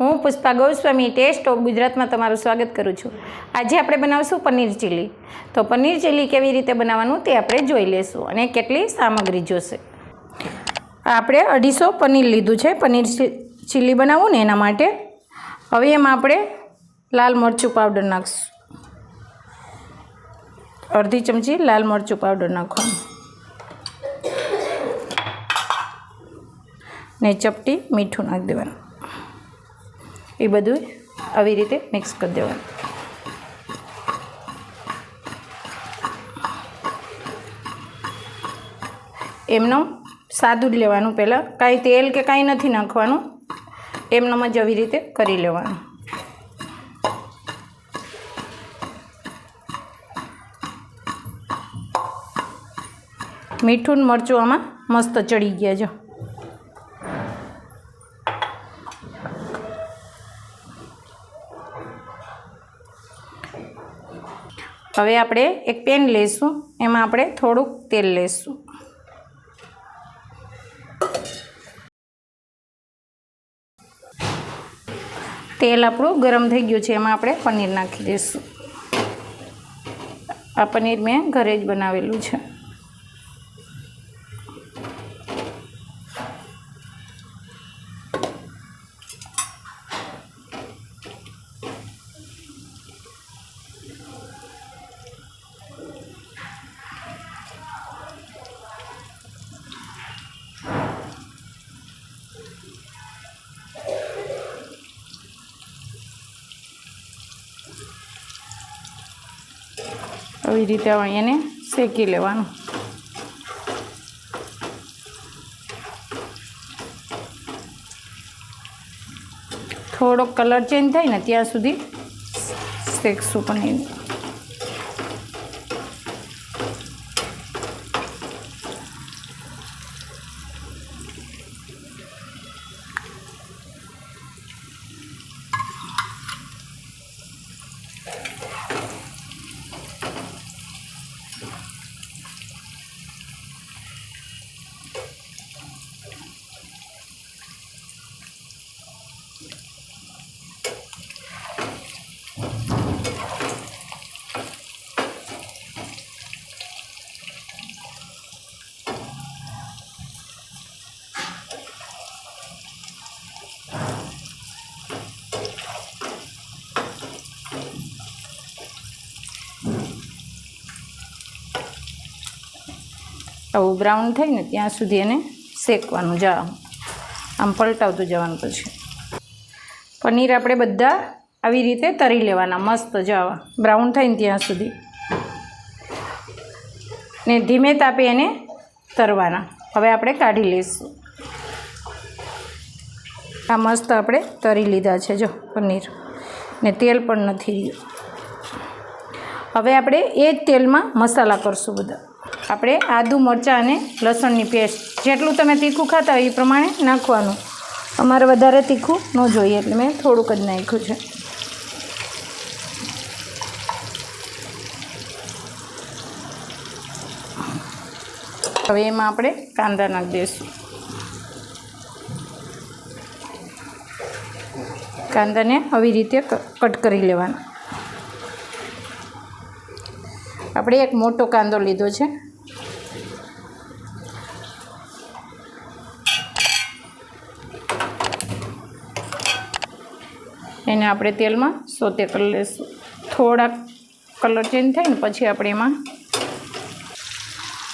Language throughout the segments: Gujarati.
હું પુષ્પા ગૌસ્વામી ટેસ્ટ ઓફ ગુજરાતમાં તમારું સ્વાગત કરું છું. આજે આપણે બનાવશું પનીર ચીલી. તો પનીર ચીલી કેવી રીતે બનાવવાનું તે આપણે જોઈ લેશું અને કેટલી સામગ્રી જોશે. આપણે અઢીસો પનીર લીધું છે, પનીર ચીલી બનાવવું ને એના માટે. હવે એમાં આપણે લાલ મરચું પાવડર નાખશું. અડધી ચમચી લાલ મરચું પાવડર નાખવાનું. ને ચપટી મીઠું નાખી દેવાનું. એ બધું આવી રીતે મિક્સ કરી દેવાનું. એમનો સાદું જ લેવાનું પહેલાં. કાંઈ તેલ કે કાંઈ નથી નાખવાનું. એમનામ જ આવી રીતે કરી લેવાનું. મીઠું મરચું આમાં મસ્ત ચડી ગયા જો. હવે આપણે એક પેન લઈશું. એમાં આપણે થોડુંક તેલ લઈશું. તેલ આપણું ગરમ થઈ ગયું છે. એમાં આપણે પનીર નાખી દઈશું. આ પનીર મેં ઘરે જ બનાવેલું છે. આવી રીતે હવે એને શેકી લેવાનું. થોડોક કલર ચેન્જ થાય ને ત્યાં સુધી શેકશું પણ પનીર આવું બ્રાઉન થઈને ત્યાં સુધી એને શેકવાનું, જા, આમ પલટાવતું જવાનું પછી. પનીર આપણે બધા આવી રીતે તરી લેવાના, મસ્ત જાવા બ્રાઉન થાય ને ત્યાં સુધી. ને ધીમે તાપે એને તરવાના. હવે આપણે કાઢી લઈશું. આ મસ્ત આપણે તરી લીધા છે, જો, પનીર. ને તેલ પણ નથી રહ્યું. હવે આપણે એ જ તેલમાં મસાલા કરશું બધા. આપણે આદુ, મરચાં અને લસણની પેસ્ટ. જેટલું તમે તીખું ખાતા હોય એ પ્રમાણે નાખવાનું. અમારે વધારે તીખું ન જોઈએ એટલે મેં થોડુંક જ નાખ્યું છે. હવે એમાં આપણે કાંદા નાખી દઈશું કાંદાને આવી રીતે કટ કરી લેવાના. આપણે એક મોટો કાંદો લીધો છે. એને આપણે તેલમાં સોતે કરી લઈશું થોડાક કલર ચેન્જ થાય ને પછી આપણે એમાં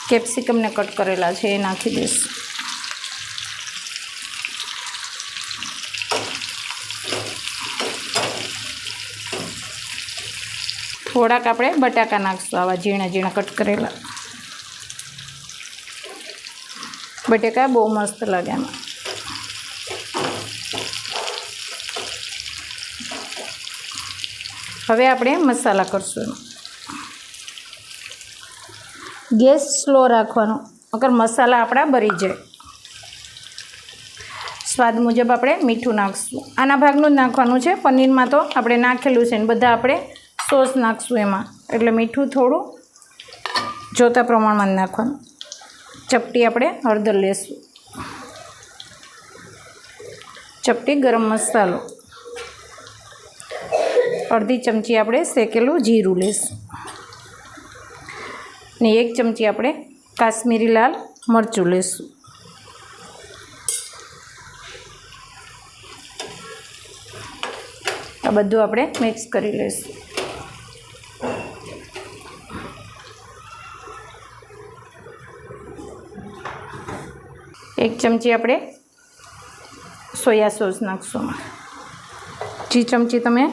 કેપ્સિકમને કટ કરેલા છે એ નાખી દઈશું. થોડાક આપણે બટાકા નાખશું આવા ઝીણા ઝીણા કટ કરેલા. બટાકા બહુ મસ્ત લાગે આમાં હવે આપણે મસાલા કરશું ગેસ સ્લો રાખવાનો. અગર મસાલા આપણા ભરી જાય. સ્વાદ મુજબ આપણે મીઠું નાખશું. આના ભાગનું જ નાખવાનું છે. પનીરમાં તો આપણે નાખેલું છે ને બધા આપણે સોસ નાખશું એમાં. એટલે મીઠું થોડું જોતા પ્રમાણમાં નાખવાનું. ચપટી આપણે હળદર લેશું. ચપટી ગરમ મસાલો. અડધી ચમચી આપણે શેકેલું જીરું લઈશું ને એક ચમચી આપણે કાશ્મીરી લાલ મરચું લઈશું આ બધું આપણે મિક્સ કરી લઈશું એક ચમચી આપણે સોયા સોસ નાખશું જે ચમચી તમે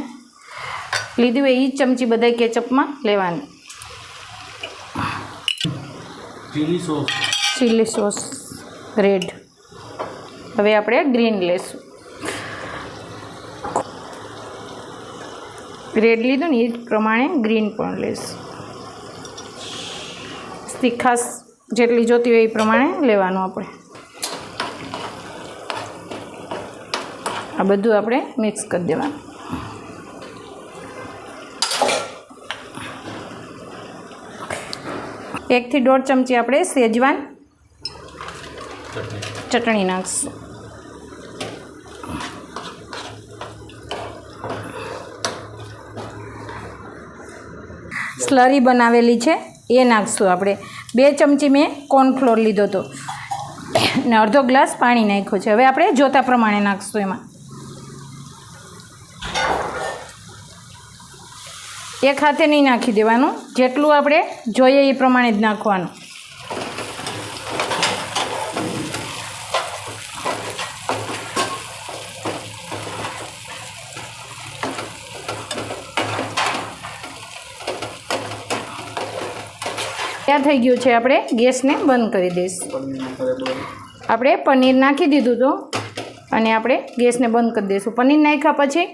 લીધી હોય એ જ ચમચી બધા કેચઅપમાં લેવાની. Chilli sauce chilli sauce red હવે આપણે ગ્રીન લેશું. રેડ લીધું ને એ જ પ્રમાણે ગ્રીન પણ લેશું. તીખાસ જેટલી જોતી હોય એ પ્રમાણે લેવાનું આપણે. આ બધું આપણે મિક્સ કરી દેવાનું. એકથી દોઢ ચમચી આપણે સેજવાન ચટણી નાખશું. સ્લરી બનાવેલી છે, એ નાખશું આપણે. બે ચમચી મેં કોર્નફ્લોર લીધો હતો. ને અડધો ગ્લાસ પાણી નાખ્યો છે. હવે આપણે જોતા પ્રમાણે નાખશું એમાં. એક હાથે નહીં નાખી દેવાનું. જેટલું આપણે જોઈએ એ પ્રમાણે જ નાખવાનું. તૈયાર થઈ ગયું છે આપણે ગેસને બંધ કરી દઈશું. આપણે પનીર નાખી દીધું હતું અને આપણે ગેસને બંધ કરી દઈશું. પનીર નાખ્યા પછી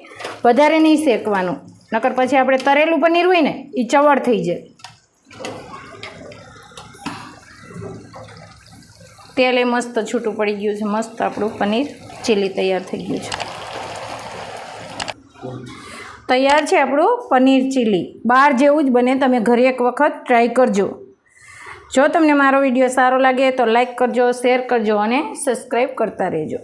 વધારે નહીં શેકવાનું. નકર પછી આપણે તરેલું પનીર હોય ને એ ચવડ થઈ જાય. તેલ એ મસ્ત છૂટું પડી ગયું છે, મસ્ત આપણું પનીર ચીલી તૈયાર થઈ ગયું છે. તૈયાર છે આપણું પનીર ચીલી. બહાર જેવું જ બને, તમે ઘરે એક વખત ટ્રાય કરજો. જો તમને મારો વીડિયો સારો લાગે તો લાઈક કરજો શેર કરજો અને સબસ્ક્રાઈબ કરતા રહેજો.